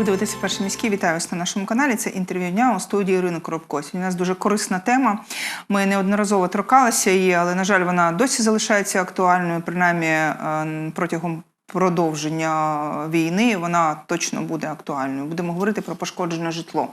Ви дивитеся перший міський. Вітаю вас на нашому каналі. Це інтерв'ю дня у студії Ірини Коробко. Сьогодні у нас дуже корисна тема. Ми неодноразово торкалися її, але на жаль, вона досі залишається актуальною. Принаймні е, протягом продовження війни вона точно буде актуальною. Будемо говорити про пошкоджене житло.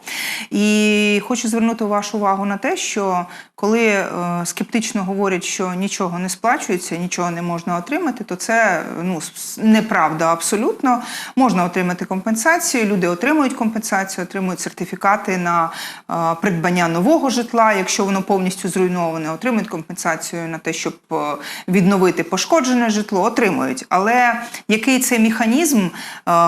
І хочу звернути вашу увагу на те, що коли е, скептично говорять, що нічого не сплачується, нічого не можна отримати, то це ну неправда абсолютно. Можна отримати компенсацію. Люди отримують компенсацію, отримують сертифікати на е, придбання нового житла, якщо воно повністю зруйноване, отримують компенсацію на те, щоб е, відновити пошкоджене житло, отримують. Але який це механізм, е,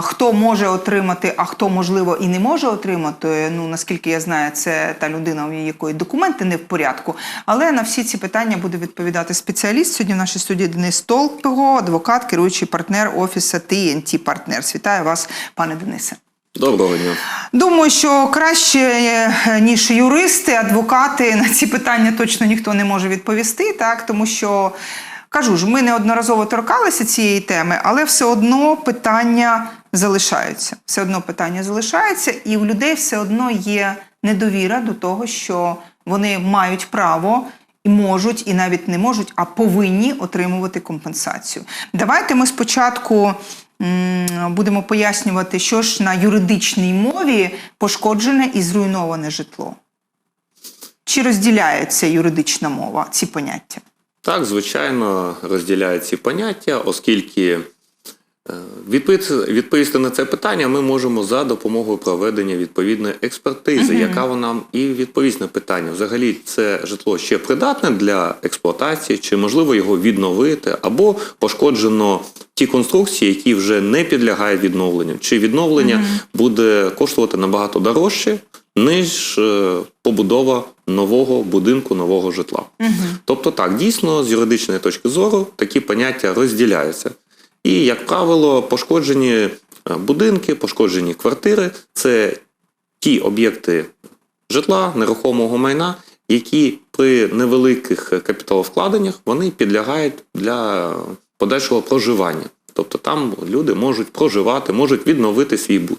хто може отримати, а хто можливо і не може отримати? Ну наскільки я знаю, це та людина, у якої документи не в порядку. Але на всі ці питання буде відповідати спеціаліст. Сьогодні в нашій студії Денис Толпего, адвокат, керуючий партнер офісу TNT Partners. Вітаю вас, пане Денисе. Доброго дня. Думаю, що краще е, ніж юристи, адвокати на ці питання точно ніхто не може відповісти, так тому що кажу ж, ми неодноразово торкалися цієї теми, але все одно питання залишаються. Все одно питання залишаються, і у людей все одно є недовіра до того, що вони мають право. І можуть, і навіть не можуть, а повинні отримувати компенсацію. Давайте ми спочатку будемо пояснювати, що ж на юридичній мові пошкоджене і зруйноване житло. Чи розділяється юридична мова ці поняття? Так, звичайно, розділяють ці поняття, оскільки е, відповісти на це питання ми можемо за допомогою проведення відповідної експертизи, яка вона і відповість на питання. Взагалі, це житло ще придатне для експлуатації, чи можливо його відновити, або пошкоджено ті конструкції, які вже не підлягають відновленню, чи відновлення буде коштувати набагато дорожче, ніж е, побудова нового будинку, нового житла. Тобто, так, дійсно, з юридичної точки зору такі поняття розділяються. І, як правило, пошкоджені е, будинки, пошкоджені квартири це ті об'єкти житла, нерухомого майна, які при невеликих капіталовкладеннях вони підлягають для подальшого проживання. Тобто там люди можуть проживати, можуть відновити свій бут.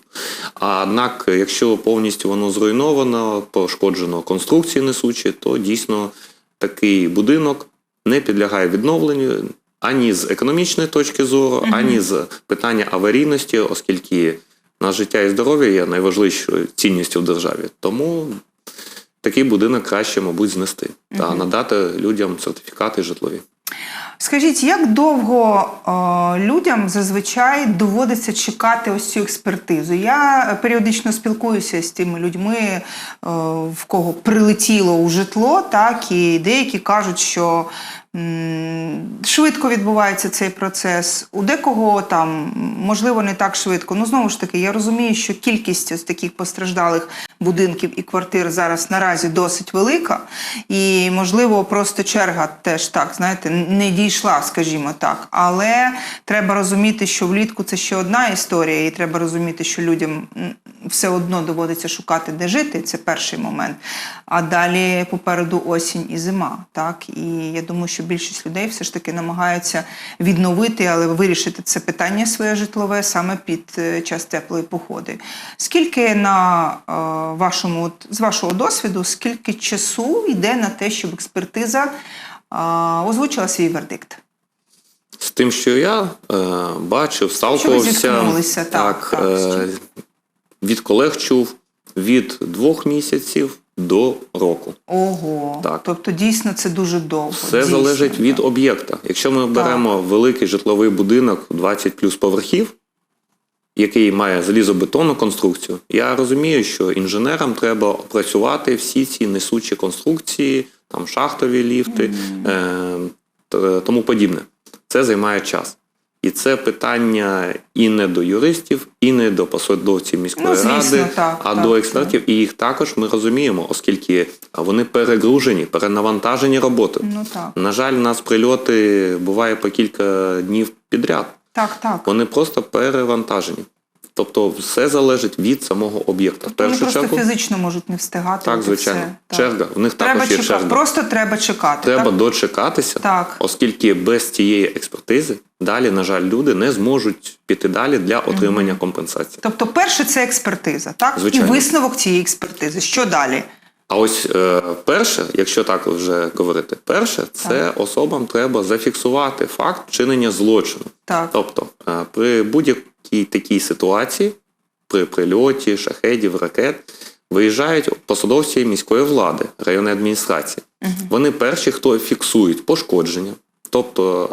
А однак, якщо повністю воно зруйновано, пошкоджено конструкції несучі, то дійсно такий будинок не підлягає відновленню ані з економічної точки зору, ані з питання аварійності, оскільки на життя і здоров'я є найважливішою цінністю в державі. Тому такий будинок краще, мабуть, знести та надати людям сертифікати житлові. Скажіть, як довго е, людям зазвичай доводиться чекати ось цю експертизу? Я періодично спілкуюся з тими людьми, е, в кого прилетіло у житло, так і деякі кажуть, що м, швидко відбувається цей процес. У декого там можливо не так швидко. Ну знову ж таки, я розумію, що кількість ось таких постраждалих будинків і квартир зараз наразі досить велика, і можливо просто черга теж так, знаєте, не дійшла, скажімо так. Але треба розуміти, що влітку це ще одна історія, і треба розуміти, що людям все одно доводиться шукати, де жити. Це перший момент. А далі попереду осінь і зима. Так і я думаю, що більшість людей все ж таки намагаються відновити, але вирішити це питання своє житлове саме під е, час теплої походи. Скільки на е, вашому от, з вашого досвіду, скільки часу йде на те, щоб експертиза е, озвучила свій вердикт? З тим, що я е, бачив, сталкувався так, так, е, від колег чув від двох місяців до року. Ого, Так. тобто дійсно це дуже довго. Все дійсно, залежить від об'єкта. Якщо ми беремо великий житловий будинок 20 плюс поверхів, який має залізобетонну конструкцію, я розумію, що інженерам треба опрацювати всі ці несучі конструкції, там шахтові ліфти, е, тому подібне. Це займає час. І це питання і не до юристів, і не до посадовців міської Ну, звісно, ради, так, а так, до експертів. І їх також ми розуміємо, оскільки вони перегружені, перенавантажені роботою. Ну так, На жаль, у нас прильоти буває по кілька днів підряд. Так, так. Вони просто перевантажені. Тобто все залежить від самого об'єкта. Тобто вони просто чергу, фізично можуть не встигати. так, звичайно, все. Так. черга. В них Треба також є черга. Просто треба чекати. Треба так? дочекатися, Так. оскільки без цієї експертизи далі, на жаль, люди не зможуть піти далі для отримання компенсації. Тобто, перше це експертиза, так? Звичайно. І висновок цієї експертизи. Що далі? А ось е, перше, якщо так вже говорити, перше, це особам треба зафіксувати факт вчинення злочину. Так. Тобто, е, при будь-якій такій ситуації, при прильоті, шахедів, ракет, виїжджають посадовці міської влади, районної адміністрації. Вони перші, хто фіксують пошкодження. Тобто,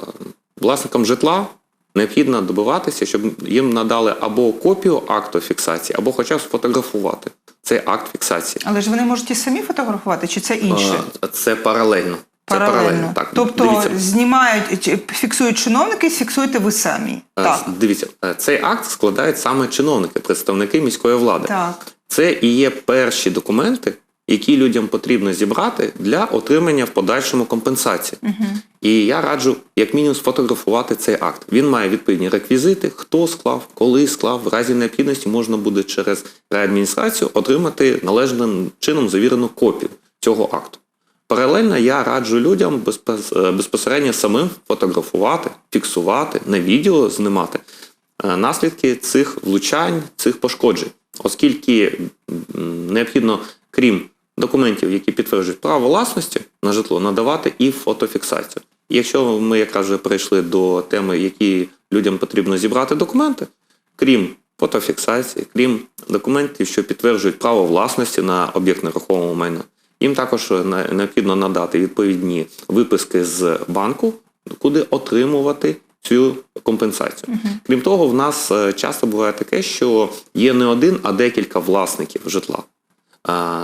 власникам житла необхідно добиватися, щоб їм надали або копію акту фіксації, або хоча б сфотографувати цей акт фіксації. Але ж вони можуть і самі фотографувати, чи це інше? Це паралельно. Це Паралельно. Так, тобто дивіться. знімають, фіксують чиновники, фіксуєте ви самі. Е, Так. Дивіться, е, цей акт складають саме чиновники, представники міської влади. Так. Це і є перші документи, які людям потрібно зібрати для отримання в подальшому компенсації. І я раджу, як мінімум, сфотографувати цей акт. Він має відповідні реквізити, хто склав, коли склав. В разі необхідності можна буде через реадміністрацію отримати належним чином завірену копію цього акту. Паралельно я раджу людям е, безпосередньо самим фотографувати, фіксувати, на відео знімати е, наслідки цих влучань, цих пошкоджень, оскільки необхідно, крім документів, які підтверджують право власності на житло, надавати і фотофіксацію. І якщо ми якраз вже перейшли до теми, які людям потрібно зібрати документи, крім фотофіксації, крім документів, що підтверджують право власності на об'єкт нерухомого майна, їм також необхідно надати відповідні виписки з банку, куди отримувати цю компенсацію. Крім того, в нас е, часто буває таке, що є не один, а декілька власників житла.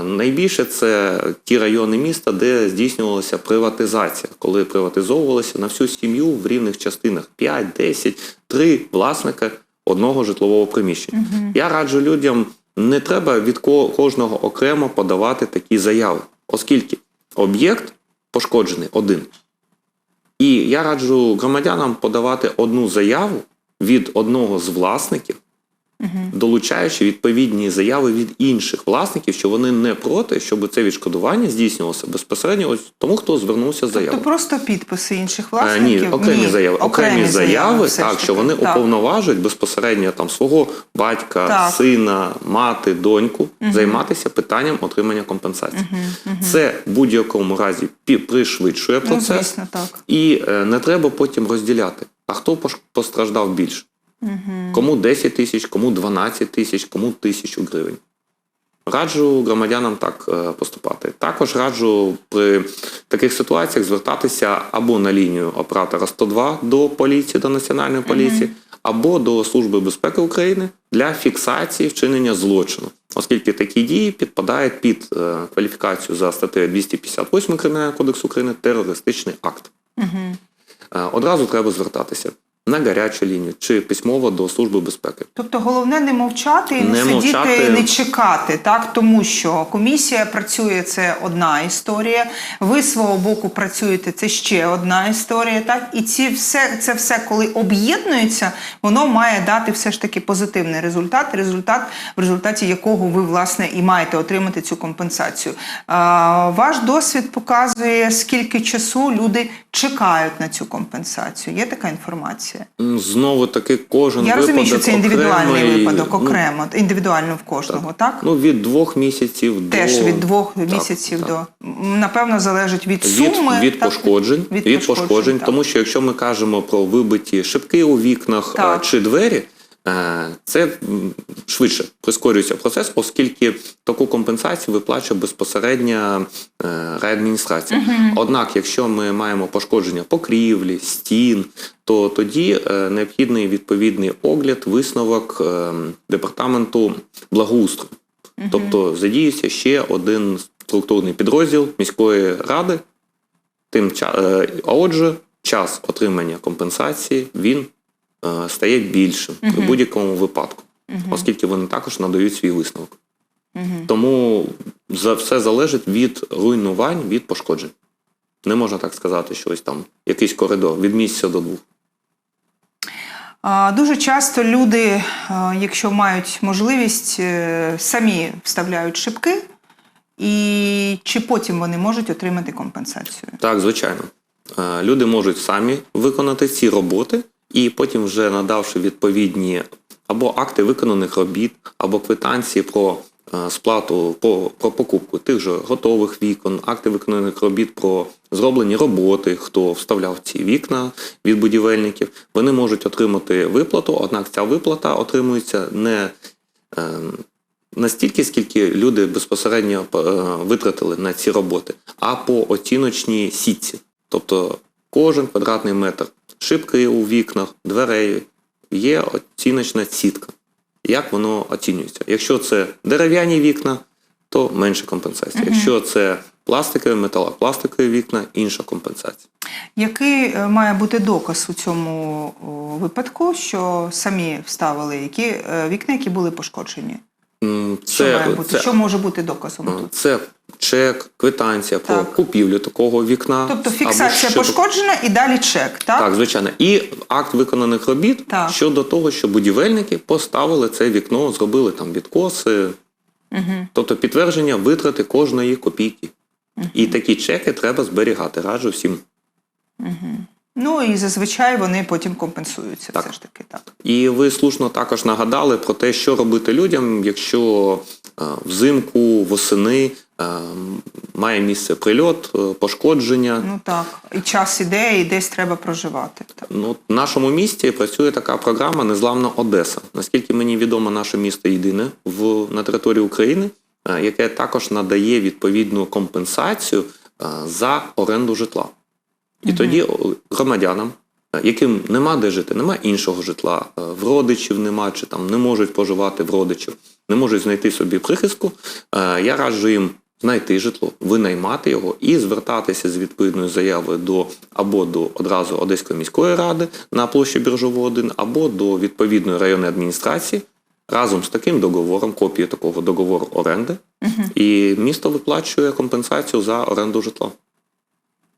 Найбільше це ті райони міста, де здійснювалася приватизація, коли приватизовувалися на всю сім'ю в рівних частинах 5, 10, 3 власника одного житлового приміщення. Я раджу людям, не треба від кожного окремо подавати такі заяви, оскільки об'єкт пошкоджений один. І я раджу громадянам подавати одну заяву від одного з власників, долучаючи відповідні заяви від інших власників, що вони не проти, щоб це відшкодування здійснювалося безпосередньо ось тому, хто звернувся з заявою. Тобто просто підписи інших власників? Ні, окремі заяви. Окремі, заяви, все ж так, що вони Так. уповноважують безпосередньо там свого батька, Так. сина, мати, доньку займатися питанням отримання компенсації. Це в будь-якому разі пришвидшує Ну, процес. звісно, так. І е, не треба потім розділяти. А хто постраждав більше? Кому 10 тисяч, кому 12 тисяч, кому тисячу гривень. Раджу громадянам так е, поступати. Також раджу при таких ситуаціях звертатися або на лінію оператора 102 до поліції, до національної поліції, або до Служби безпеки України для фіксації вчинення злочину, оскільки такі дії підпадають під е, кваліфікацію за статтею 258 Кримінального кодексу України терористичний акт. Е, Одразу треба звертатися на гарячу лінію чи письмово до Служби безпеки. Тобто головне не мовчати і не, Не сидіти, мовчати. і не чекати, так тому що комісія працює це одна історія. Ви з свого боку працюєте, це ще одна історія. Так і ці все це все, коли об'єднується, воно має дати все ж таки позитивний результат. Результат, в результаті якого ви власне і маєте отримати цю компенсацію. А, ваш досвід показує, скільки часу люди чекають на цю компенсацію. Є така інформація? М, Знову таки, кожен Я розумію, що це індивідуальний окремий, випадок, ну, окремо, індивідуально в кожного, так? Ну, від двох місяців Теж до від двох Так, місяців так. до напевно залежить від суми від так? пошкоджень, від, від пошкоджень, так. тому що якщо ми кажемо про вибиті шибки у вікнах Так. чи двері, це швидше прискорюється процес, оскільки таку компенсацію виплачує безпосередньо е, райадміністрація. Однак, якщо ми маємо пошкодження покрівлі, стін, то тоді е, необхідний відповідний огляд, висновок е, департаменту благоустрою. Тобто задіюється ще один структурний підрозділ міської ради. Тим е, а отже, час отримання компенсації він е, стає більшим при будь-якому випадку, оскільки вони також надають свій висновок. Тому за все залежить від руйнувань, від пошкоджень. Не можна так сказати, що ось там якийсь коридор від місяця до двох. Дуже часто люди, якщо мають можливість, е, самі вставляють шибки, і чи потім вони можуть отримати компенсацію? Так, звичайно. Е, Люди можуть самі виконати ці роботи і потім, вже надавши відповідні або акти виконаних робіт, або квитанції про е, сплату по, про покупку тих же готових вікон, акти виконаних робіт про зроблені роботи, хто вставляв ці вікна від будівельників, вони можуть отримати виплату, однак ця виплата отримується не е, настільки, скільки люди безпосередньо е, витратили на ці роботи, а по оціночній сітці. Тобто кожен квадратний метр шибки у вікнах, дверей є оціночна сітка. Як воно оцінюється? Якщо це дерев'яні вікна, то менша компенсація. Якщо це пластикові, металопластикові вікна, інша компенсація. Який е, має бути доказ у цьому випадку, що самі вставили які е, вікна, які були пошкоджені? М, Що має бути? це, Що може бути доказом тут? це чек, квитанція про Так. купівлю такого вікна. Тобто фіксація щодо- пошкоджена і далі чек, так? Так, звичайно. І акт виконаних робіт Так. щодо того, що будівельники поставили це вікно, зробили там відкоси, Угу. тобто підтвердження витрати кожної копійки. І такі чеки треба зберігати. Раджу всім. Ну і зазвичай вони потім компенсуються Так. все ж таки. Так. І ви слушно також нагадали про те, що робити людям, якщо е, взимку, восени е, має місце прильот, е, пошкодження. Ну так. І час іде, і десь треба проживати. Так. Ну, в нашому місті працює така програма Незламна Одеса. Наскільки мені відомо, наше місто єдине в, на території України, яке також надає відповідну компенсацію за оренду житла. І тоді громадянам, е, яким нема де жити, нема іншого житла, е, в родичів нема, чи там не можуть поживати в родичів, не можуть знайти собі прихистку, е, я раджу їм знайти житло, винаймати його і звертатися з відповідною заявою до або до одразу Одеської міської ради на площі Біржову 1, або до відповідної районної адміністрації разом з таким договором, копією такого договору оренди, і місто виплачує компенсацію за оренду житла.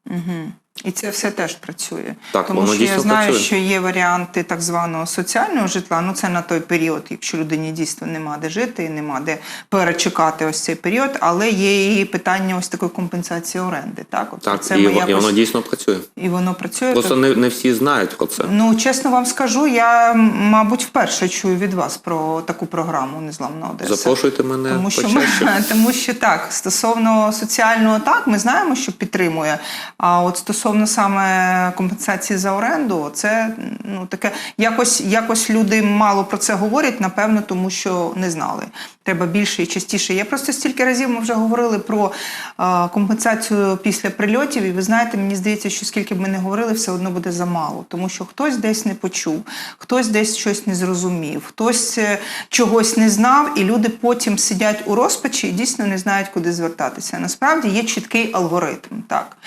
Угу. І це все теж працює. Так, Тому воно що я знаю, працює. що є варіанти так званого соціального житла. Ну це на той період, якщо людині дійсно нема де жити і нема де перечекати ось цей період, але є і питання ось такої компенсації оренди. Так, От Так, це і, во- і воно дійсно працює. і воно працює. Просто то- не, не всі знають про це. Ну, чесно вам скажу, я, мабуть, вперше чую від вас про таку програму Незламна Одеса. Запрошуйте мене Тому що, ми, тому що так, стосовно соціального, так, ми знаємо, що підтримує. А от стосовно саме компенсації за оренду, це ну таке якось, якось люди мало про це говорять, напевно, тому що не знали. Треба більше і частіше. Я просто стільки разів ми вже говорили про е, компенсацію після прильотів, і ви знаєте, мені здається, що скільки б ми не говорили, все одно буде замало, тому що хтось десь не почув, хтось десь щось не зрозумів, хтось е, чогось не знав, і люди потім сидять у розпачі і дійсно не знають, куди звертатися. Насправді є чіткий алгоритм, так.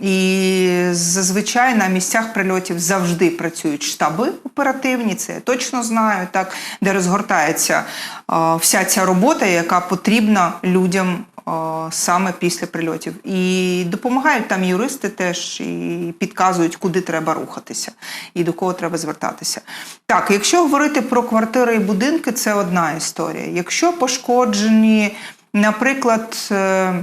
І зазвичай на місцях прильотів завжди працюють штаби оперативні, це я точно знаю, так, де розгортається е, вся ця робота, яка потрібна людям е, саме після прильотів. І допомагають там юристи теж і підказують, куди треба рухатися і до кого треба звертатися. Так, якщо говорити про квартири і будинки, це одна історія. Якщо пошкоджені, наприклад, е,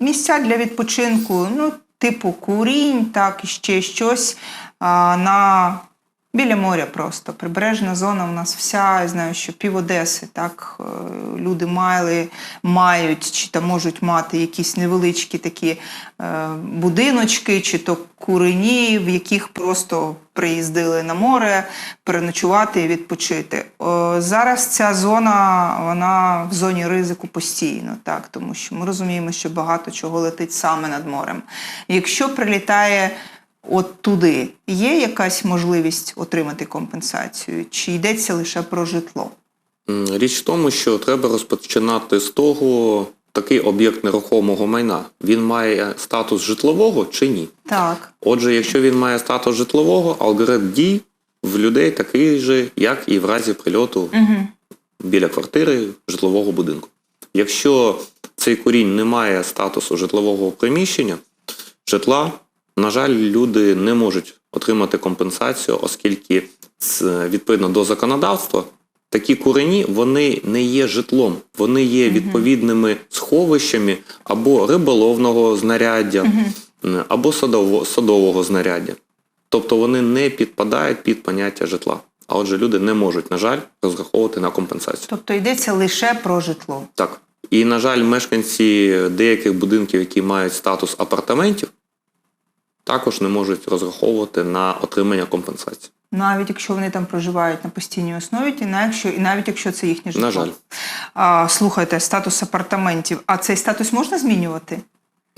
місця для відпочинку, ну, типу курінь, так, і ще щось а, на біля моря просто. Прибережна зона у нас вся, я знаю, що пів Одеси, так, е, люди мали, мають чи там можуть мати якісь невеличкі такі е, будиночки, чи то курені, в яких просто приїздили на море переночувати і відпочити. Зараз ця зона вона в зоні ризику постійно, так тому що ми розуміємо, що багато чого летить саме над морем. Якщо прилітає от туди, є якась можливість отримати компенсацію, чи йдеться лише про житло? Річ в тому, що треба розпочинати з того, такий об'єкт нерухомого майна. Він має статус житлового чи ні? Так. Отже, якщо він має статус житлового, алгоритм дій в людей такий же, як і в разі прильоту Угу. біля квартири житлового будинку. Якщо цей корінь не має статусу житлового приміщення, житла, на жаль, люди не можуть отримати компенсацію, оскільки відповідно до законодавства, такі курені вони не є житлом, вони є відповідними сховищами або риболовного знаряддя, або садового знаряддя. Тобто вони не підпадають під поняття житла. А отже, люди не можуть, на жаль, розраховувати на компенсацію. Тобто йдеться лише про житло. Так. І, на жаль, мешканці деяких будинків, які мають статус апартаментів, також не можуть розраховувати на отримання компенсації. Навіть якщо вони там проживають на постійній основі, і навіть якщо, і навіть якщо це їхнє житло. На жаль. А, слухайте, статус апартаментів. А цей статус можна змінювати?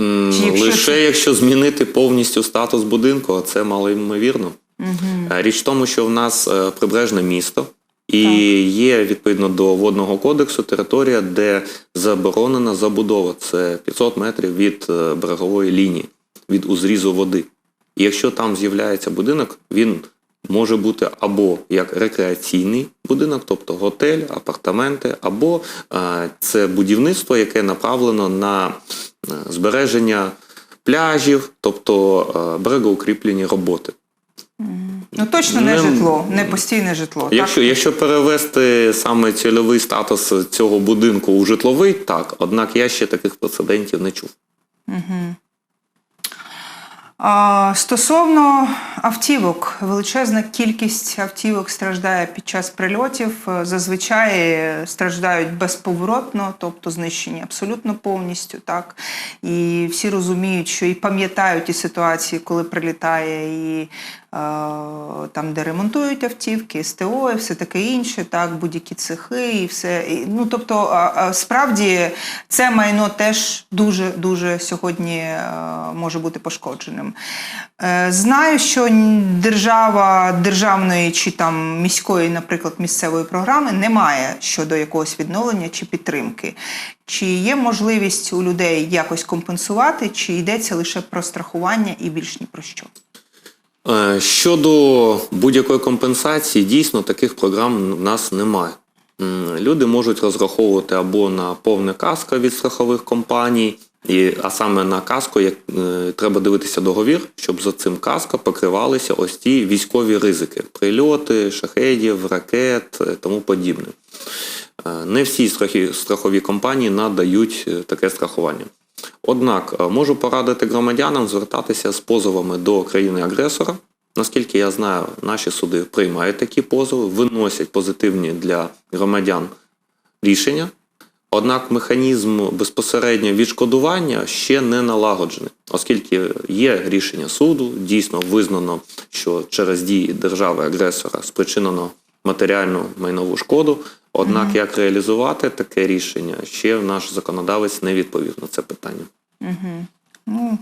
М, Чи якщо Лише це- якщо змінити повністю статус будинку, а це мало ймовірно. Е, Річ в тому, що в нас е, прибережне місто, і є відповідно до водного кодексу територія, де заборонена забудова. Це 500 метрів від е, берегової лінії, від узрізу води. І якщо там з'являється будинок, він може бути або як рекреаційний будинок, тобто готель, апартаменти, або е, це будівництво, яке направлено на е, збереження пляжів, тобто е, берегоукріплені роботи. Ну точно не, Не- житло, не постійне житло. Якщо, так? якщо перевести саме цільовий статус цього будинку у житловий, так. Однак я ще таких прецедентів не чув. А, стосовно автівок, величезна кількість автівок страждає під час прильотів. Е, Зазвичай страждають безповоротно, тобто знищені абсолютно повністю. Так і всі розуміють, що і пам'ятають і ситуації, коли прилітає і там, де ремонтують автівки, СТО, і все таке інше, так, будь-які цехи, і все. Ну тобто, справді це майно теж дуже дуже сьогодні е, може бути пошкодженим. Е, Знаю, що держава державної чи там міської, наприклад, місцевої програми немає щодо якогось відновлення чи підтримки. Чи є можливість у людей якось компенсувати, чи йдеться лише про страхування і більш ні про що? Е, Щодо будь-якої компенсації, дійсно таких програм в нас немає. Люди можуть розраховувати або на повне каско від страхових компаній, і, а саме на каско як, е, треба дивитися договір, щоб за цим каско покривалися ось ті військові ризики: прильоти, шахедів, ракет, е, тому подібне. Е, Не всі страхові компанії надають таке страхування. Однак е, можу порадити громадянам звертатися з позовами до країни-агресора. Наскільки я знаю, наші суди приймають такі позови, виносять позитивні для громадян рішення. Однак механізм безпосередньо відшкодування ще не налагоджений, оскільки є рішення суду, дійсно визнано, що через дії держави-агресора спричинено матеріальну майнову шкоду. Однак як реалізувати таке рішення, ще наш законодавець не відповів на це питання. Ну,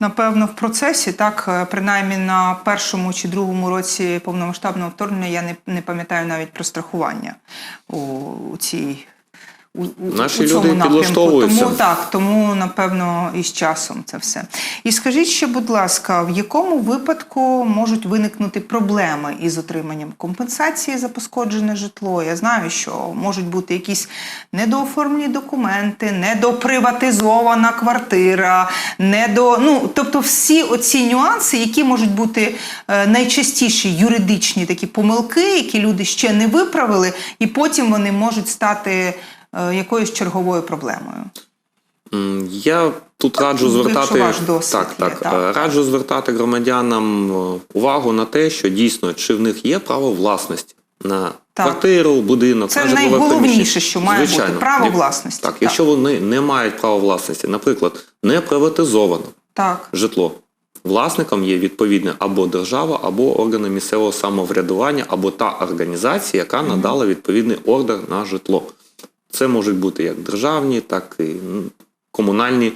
напевно, в процесі, так, е, принаймні на першому чи другому році повномасштабного вторгнення я не, не пам'ятаю навіть про страхування у, у цій. У, Наші у цьому люди напрямку. підлаштовуються. Тому так, тому напевно і з часом це все. І скажіть ще, будь ласка, в якому випадку можуть виникнути проблеми із отриманням компенсації за пошкоджене житло? Я знаю, що можуть бути якісь недооформлені документи, недоприватизована квартира, недо... ну, тобто всі оці нюанси, які можуть бути е, найчастіші юридичні такі помилки, які люди ще не виправили, і потім вони можуть стати якоюсь черговою проблемою. Я тут раджу звертати досвід так, є, так, так. е, раджу звертати громадянам е, увагу на те, що дійсно чи в них є право власності на Так. квартиру, будинок, Це на найголовніше, що має бути, право власності, Так, так. якщо вони не мають права власності, наприклад, не приватизовано Так. житло. Власником є відповідне або держава, або органи місцевого самоврядування, або та організація, яка надала відповідний ордер на житло. Це можуть бути як державні, так і комунальні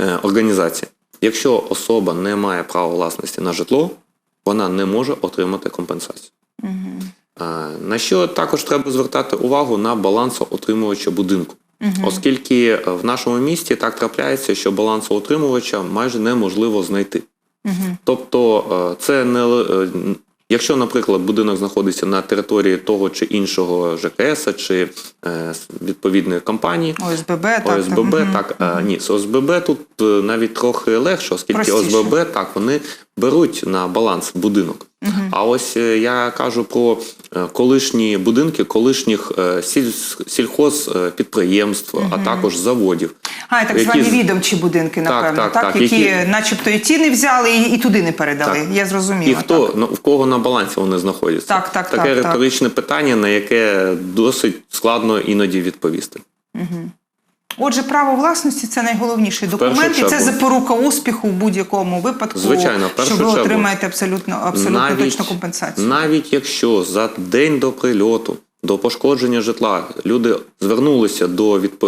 е, організації. Якщо особа не має права власності на житло, вона не може отримати компенсацію. Е, На що також треба звертати увагу на балансоотримувача будинку. Оскільки е, в нашому місті так трапляється, що балансоотримувача майже неможливо знайти. Тобто, е, це не якщо, наприклад, будинок знаходиться на території того чи іншого ЖКС чи е, відповідної компанії. ОСББ, так. ОСББ, Мгм. так, е, ні, з ОСББ тут е, навіть трохи легше, оскільки Простіше. ОСББ так вони беруть на баланс будинок. А ось е, я кажу про колишні будинки, колишніх сіль- сільхозпідприємств, а також заводів. А, і так які звані відомчі будинки, напевно, так, так, так, які, які- начебто і ті не взяли, і, і туди не передали. Так. Я зрозуміла. І хто так. ну, в кого на балансі вони знаходяться? Так, так, Таке так, так. риторичне питання, на яке досить складно іноді відповісти. Отже, право власності це найголовніший документ, і це запорука успіху в будь-якому випадку, Звичайно, що ви чергу. отримаєте абсолютно, абсолютно точну компенсацію. Навіть якщо за день до прильоту, до пошкодження житла люди звернулися до відп... е,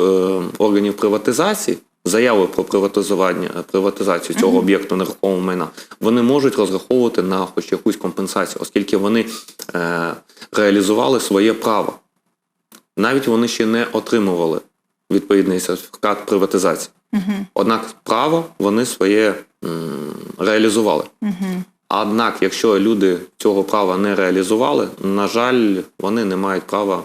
органів приватизації, заяви про приватизування приватизацію цього об'єкту нерухомого майна, вони можуть розраховувати на хоч якусь компенсацію, оскільки вони е, реалізували своє право. Навіть вони ще не отримували відповідний сертифікат приватизації. Однак право вони своє м, реалізували. Однак, якщо люди цього права не реалізували, на жаль, вони не мають права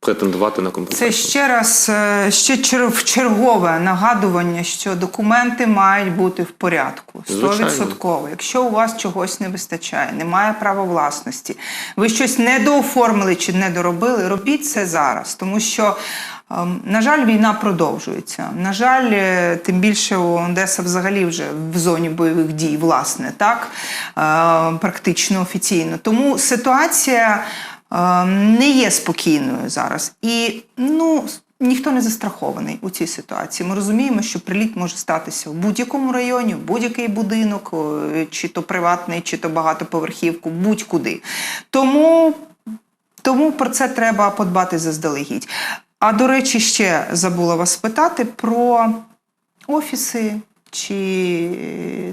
претендувати на Це ще раз е, ще чергове нагадування, що документи мають бути в порядку. Звичайно. 100%. Якщо у вас чогось не вистачає, немає права власності, ви щось недооформили чи не доробили, робіть це зараз, тому що. Ем, На жаль, війна продовжується. На жаль, е, тим більше Одеса взагалі вже в зоні бойових дій, власне, так е, практично офіційно. Тому ситуація е, не є спокійною зараз. І ну, ніхто не застрахований у цій ситуації. Ми розуміємо, що приліт може статися в будь-якому районі, в будь-який будинок, чи то приватний, чи то багатоповерхівку, будь-куди. Тому тому про це треба подбати заздалегідь. А до речі, ще забула вас спитати про офіси чи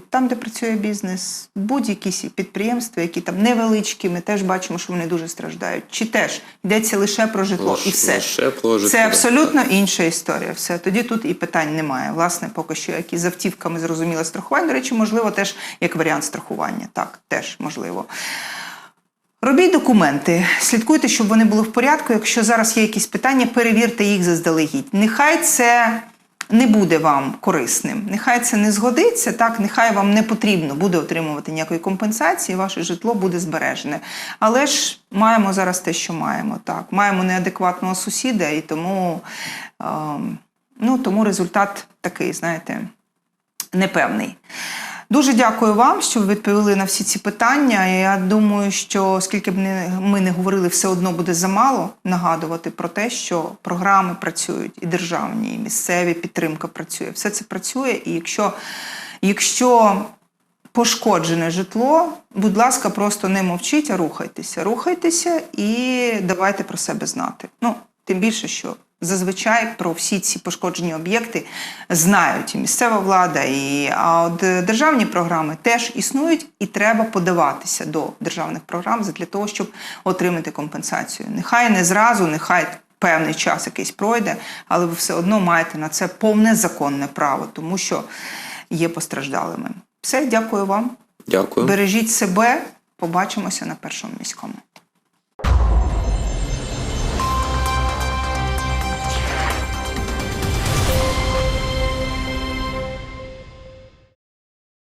там, де працює бізнес, будь-які підприємства, які там невеличкі, ми теж бачимо, що вони дуже страждають. Чи теж йдеться лише про житло Лише- і все. лише про житло, Це абсолютно інша історія. Все тоді тут і питань немає. Власне, поки що як і з автівками зрозуміле страхування. До речі, можливо, теж як варіант страхування. Так, теж можливо. Робіть документи, слідкуйте, щоб вони були в порядку. Якщо зараз є якісь питання, перевірте їх заздалегідь. Нехай це не буде вам корисним, нехай це не згодиться, так нехай вам не потрібно буде отримувати ніякої компенсації, ваше житло буде збережене. Але ж маємо зараз те, що маємо. Так, маємо неадекватного сусіда, і тому, ем, ну, тому результат такий, знаєте, непевний. Дуже дякую вам, що ви відповіли на всі ці питання. Я думаю, що скільки б ми не говорили, все одно буде замало нагадувати про те, що програми працюють і державні, і місцеві підтримка працює. Все це працює. І якщо, якщо пошкоджене житло, будь ласка, просто не мовчіть, а рухайтеся. Рухайтеся і давайте про себе знати. Ну, тим більше, що зазвичай про всі ці пошкоджені об'єкти знають і місцева влада, і а от е, державні програми теж існують, і треба подаватися до державних програм для того, щоб отримати компенсацію. Нехай не зразу, нехай певний час якийсь пройде, але ви все одно маєте на це повне законне право, тому що є постраждалими. Все, дякую вам. Дякую. Бережіть себе. Побачимося на першому міському.